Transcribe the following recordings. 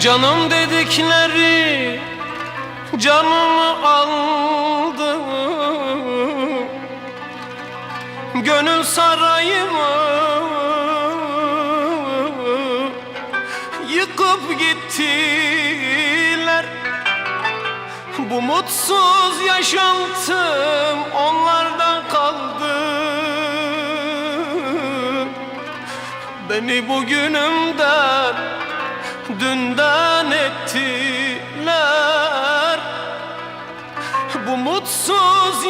Canım dedikleri canımı aldı. Gönül sarayımı yıkıp gittiler. Bu mutsuz yaşantım onlardan kaldı. Beni bugünümden dünden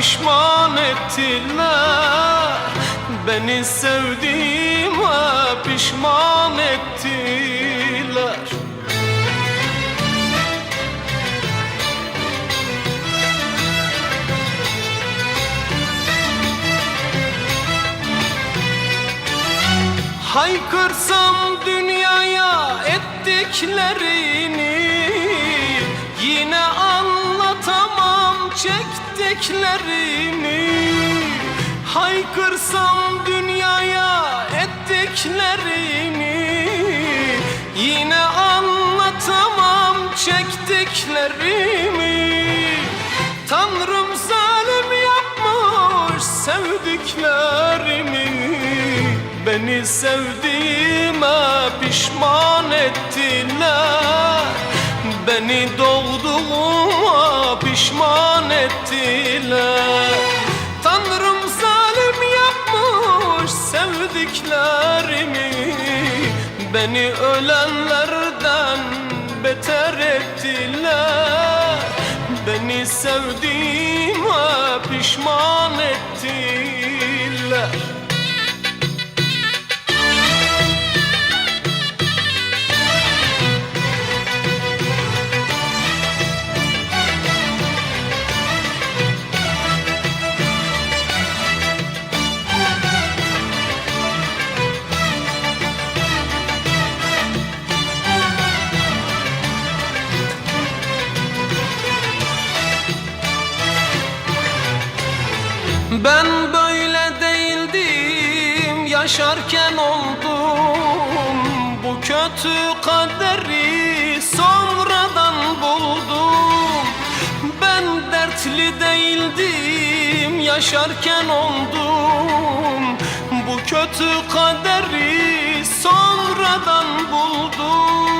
pişman ettiler. Beni sevdiğime pişman ettiler. Haykırsam dünyaya ettiklerini Yine anlatamam çektiklerini Haykırsam dünyaya ettiklerini Yine anlatamam çektiklerimi. Tanrım zalim yapmış sevdiklerimi Beni sevdiğime pişman ettiler. Beni doğduğuma sevdiklerimi Beni ölenlerden beter ettiler. Beni sevdiğime pişman ettiler yaşarken oldum. Bu kötü kaderi sonradan buldum. Ben dertli değildim yaşarken oldum. Bu kötü kaderi sonradan buldum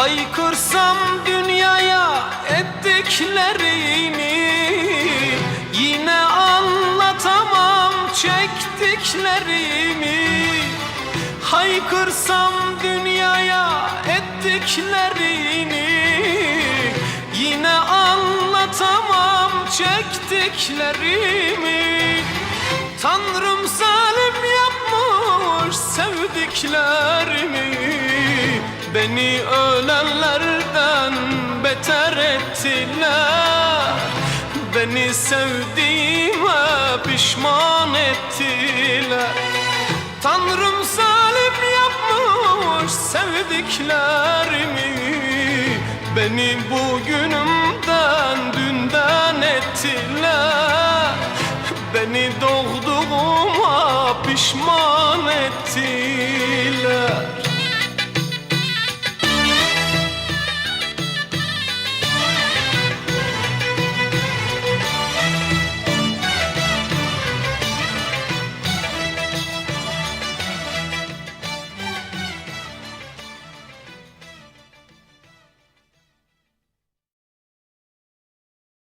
Haykırsam dünyaya ettiklerini Yine anlatamam çektiklerimi. Haykırsam dünyaya ettiklerini Yine anlatamam çektiklerimi. Tanrım zalim yapmış sevdiklerimi Beni ölenlerden beter ettiler. Beni sevdiğime pişman ettiler. Tanrım zalim yapmış sevdiklerimi. Beni bugünümden dünden ettiler. Beni doğduğuma pişman ettiler